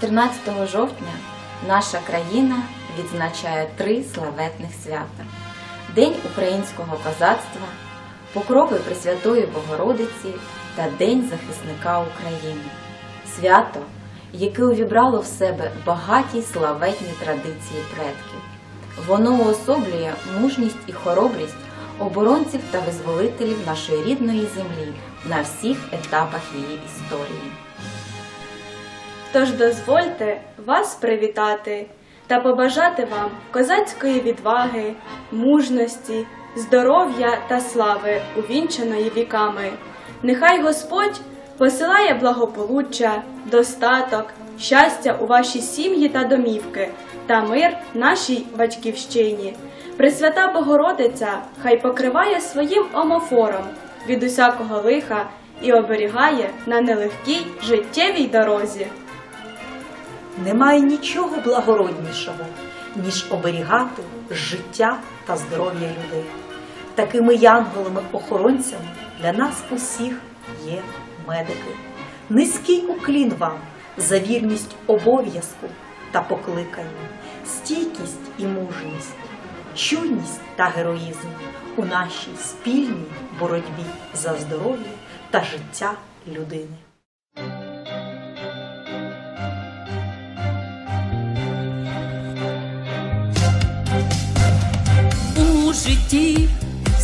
14 жовтня наша країна відзначає три славетних свята: День українського козацтва, Покрови Пресвятої Богородиці та День захисника України. Свято, яке увібрало в себе багаті славетні традиції предків. Воно уособлює мужність і хоробрість оборонців та визволителів нашої рідної землі на всіх етапах її історії. Тож дозвольте вас привітати та побажати вам козацької відваги, мужності, здоров'я та слави, увінчаної віками. Нехай Господь посилає благополуччя, достаток, щастя у ваші сім'ї та домівки та мир нашій батьківщині. Пресвята Богородиця хай покриває своїм омофором від усякого лиха і оберігає на нелегкій життєвій дорозі. Немає нічого благороднішого, ніж оберігати життя та здоров'я людей. Такими янголами-охоронцями для нас усіх є медики. Низький уклін вам за вірність обов'язку та покликання, стійкість і мужність, чуйність та героїзм у нашій спільній боротьбі за здоров'я та життя людини.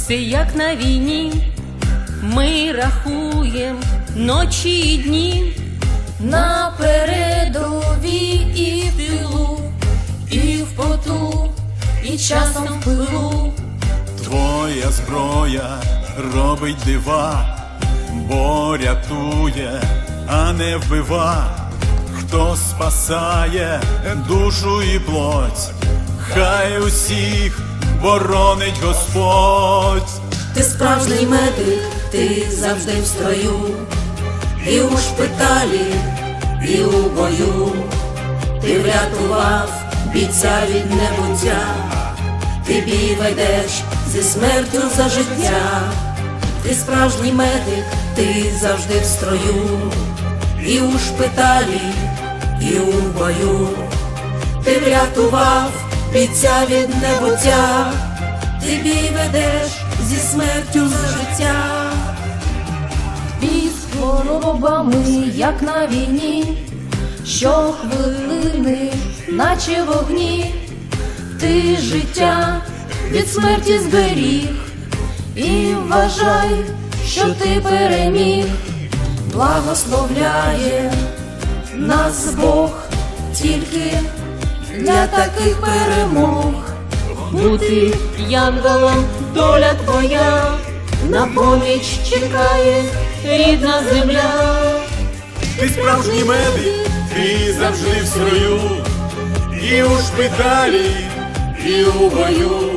Все як на війні, ми рахуємо ночі і дні на передовій і в тилу, і в поту, і часом в пилу. Твоя зброя робить дива, бо рятує, а не вбива. Хто спасає душу і плоть, хай усіх боронить Господь. Ти справжній медик, ти завжди в строю, і у шпиталі, і у бою. Ти врятував бійця від небуття, ти бій ведеш зі смертю за життя. Ти справжній медик, ти завжди в строю, і у шпиталі, і у бою. Ти врятував бійця від небуття, ти бій ведеш зі смертю за життя. Бій з хворобами, як на війні, щохвилини, наче вогні, ти життя від смерті зберіг, і вважай, що ти переміг, благословляє нас Бог тільки для таких перемог. Бути янголом доля твоя, на поміч чекає рідна земля. Ти справжній медик, ти завжди в строю, і у шпиталі, і у бою.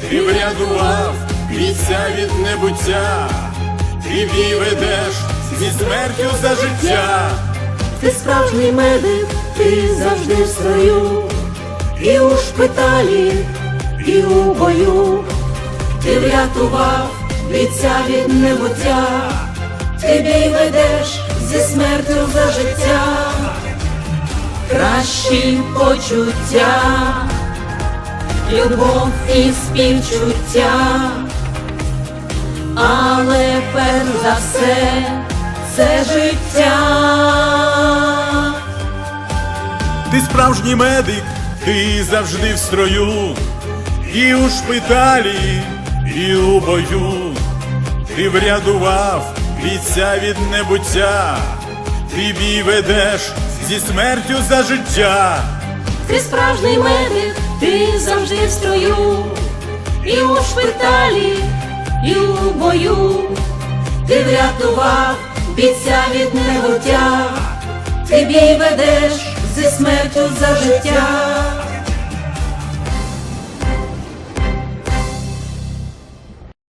Ти врятував бійця від небуття, ти бій ведеш зі смертю за життя. Ти справжній медик, ти завжди в строю, і у шпиталі, і у бою. Ти врятував бійця від небуття, ти бій ведеш зі смертю за життя, кращі почуття, любов і співчуття, але перш за все це життя. Ти справжній медик, ти завжди в строю, і у шпиталі, і у бою. Ти врятував бійця від небуття, ти бій ведеш зі смертю за життя. Ти справжній медик, ти завжди в строю, і у шпиталі, і у бою. Ти врятував бійця від небуття, ти бій ведеш зі смертю за життя.